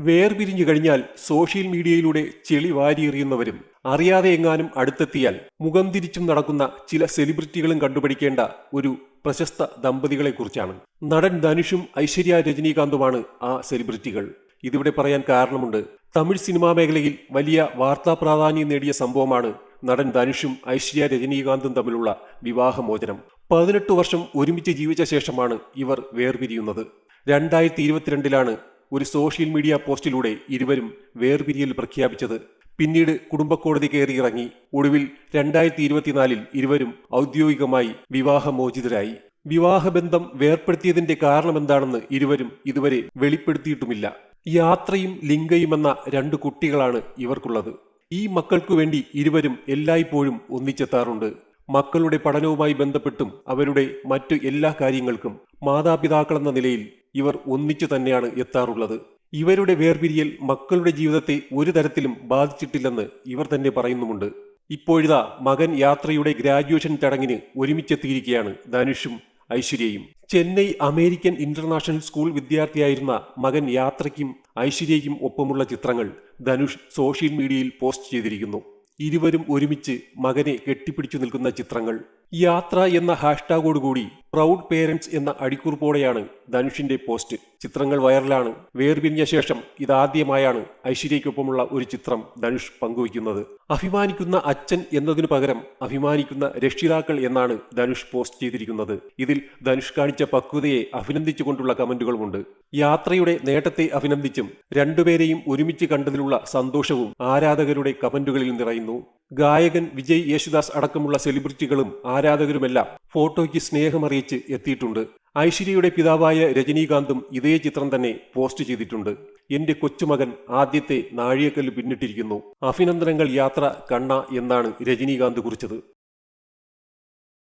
വേർപിരിഞ്ഞു കഴിഞ്ഞാൽ സോഷ്യൽ മീഡിയയിലൂടെ ചെളി വാരിയെറിയുന്നവരും അറിയാതെ എങ്ങാനും അടുത്തെത്തിയാൽ മുഖം തിരിച്ചും നടക്കുന്ന ചില സെലിബ്രിറ്റികളും കണ്ടുപിടിക്കേണ്ട ഒരു പ്രശസ്ത ദമ്പതികളെക്കുറിച്ചാണ്. നടൻ ധനുഷും ഐശ്വര്യ രജനീകാന്തുമാണ് ആ സെലിബ്രിറ്റികൾ. ഇതിവിടെ പറയാൻ കാരണമുണ്ട്. തമിഴ് സിനിമാ മേഖലയിൽ വലിയ വാർത്താ പ്രാധാന്യം നേടിയ സംഭവമാണ് നടൻ ധനുഷും ഐശ്വര്യ രജനീകാന്തും തമ്മിലുള്ള വിവാഹമോചനം. പതിനെട്ട് വർഷം ഒരുമിച്ച് ജീവിച്ച ശേഷമാണ് ഇവർ വേർപിരിയുന്നത്. രണ്ടായിരത്തി ഇരുപത്തിരണ്ടിലാണ് ഒരു സോഷ്യൽ മീഡിയ പോസ്റ്റിലൂടെ ഇരുവരും വേർപിരിയൽ പ്രഖ്യാപിച്ചത്. പിന്നീട് കുടുംബക്കോടതി കയറിയിറങ്ങി. ഒടുവിൽ രണ്ടായിരത്തി ഇരുപത്തിനാലിൽ ഇരുവരും ഔദ്യോഗികമായി വിവാഹമോചിതരായി. വിവാഹബന്ധം വേർപ്പെടുത്തിയതിന്റെ കാരണമെന്താണെന്ന് ഇരുവരും ഇതുവരെ വെളിപ്പെടുത്തിയിട്ടുമില്ല. യാത്രയും ലിംഗയും എന്ന രണ്ട് കുട്ടികളാണ് ഇവർക്കുള്ളത്. ഈ മക്കൾക്കു വേണ്ടി ഇരുവരും എല്ലായ്പ്പോഴും ഒന്നിച്ചെത്താറുണ്ട്. മക്കളുടെ പഠനവുമായി ബന്ധപ്പെട്ടും അവരുടെ മറ്റു എല്ലാ കാര്യങ്ങൾക്കും മാതാപിതാക്കളെന്ന നിലയിൽ ഇവർ ഒന്നിച്ചു തന്നെയാണ് എത്താറുള്ളത്. ഇവരുടെ വേർപിരിയൽ മക്കളുടെ ജീവിതത്തെ ഒരു തരത്തിലും ബാധിച്ചിട്ടില്ലെന്ന് ഇവർ തന്നെ പറയുന്നുമുണ്ട്. ഇപ്പോഴിതാ മകൻ യാത്രയുടെ ഗ്രാജുവേഷൻ ചടങ്ങിന് ഒരുമിച്ചെത്തിയിരിക്കുകയാണ് ധനുഷും ഐശ്വര്യയും. ചെന്നൈ അമേരിക്കൻ ഇന്റർനാഷണൽ സ്കൂൾ വിദ്യാർത്ഥിയായിരുന്ന മകൻ യാത്രയ്ക്കും ഐശ്വര്യയ്ക്കും ഒപ്പമുള്ള ചിത്രങ്ങൾ ധനുഷ് സോഷ്യൽ മീഡിയയിൽ പോസ്റ്റ് ചെയ്തിരിക്കുന്നു. ഇരുവരും ഒരുമിച്ച് മകനെ കെട്ടിപ്പിടിച്ചു നിൽക്കുന്ന ചിത്രങ്ങൾ യാത്ര എന്ന ഹാഷ്ടാഗോടുകൂടി പ്രൗഡ് പേരൻസ് എന്ന അടിക്കുറിപ്പോടെയാണ് ധനുഷിന്റെ പോസ്റ്റ്. ചിത്രങ്ങൾ വൈറലാണ്. വേർപിരിഞ്ഞ ശേഷം ഇതാദ്യമായാണ് ഐശ്വര്യയ്ക്കൊപ്പമുള്ള ഒരു ചിത്രം ധനുഷ് പങ്കുവയ്ക്കുന്നത്. അഭിമാനിക്കുന്ന അച്ഛൻ എന്നതിനു പകരം അഭിമാനിക്കുന്ന രക്ഷിതാക്കൾ എന്നാണ് ധനുഷ് പോസ്റ്റ് ചെയ്തിരിക്കുന്നത്. ഇതിൽ ധനുഷ് കാണിച്ച പക്വതയെ അഭിനന്ദിച്ചുകൊണ്ടുള്ള കമന്റുകളുമുണ്ട്. യാത്രയുടെ നേട്ടത്തെ അഭിനന്ദിച്ചും രണ്ടുപേരെയും ഒരുമിച്ച് കണ്ടതിലുള്ള സന്തോഷവും ആരാധകരുടെ കമന്റുകളിൽ നിറയുന്നു. ഗായകൻ വിജയ് യേശുദാസ് അടക്കമുള്ള സെലിബ്രിറ്റികളും ആരാധകരുമെല്ലാം ഫോട്ടോയ്ക്ക് സ്നേഹമറിയിച്ച് എത്തിയിട്ടുണ്ട്. ഐശ്വര്യയുടെ പിതാവായ രജനീകാന്തും ഇതേ ചിത്രം തന്നെ പോസ്റ്റ് ചെയ്തിട്ടുണ്ട്. എന്റെ കൊച്ചുമകൻ ആദ്യത്തെ നാഴികക്കല്ല് പിന്നിട്ടിരിക്കുന്നു. അഭിനന്ദനങ്ങൾ യാത്ര കണ്ണ എന്നാണ് രജനീകാന്ത് കുറിച്ചത്.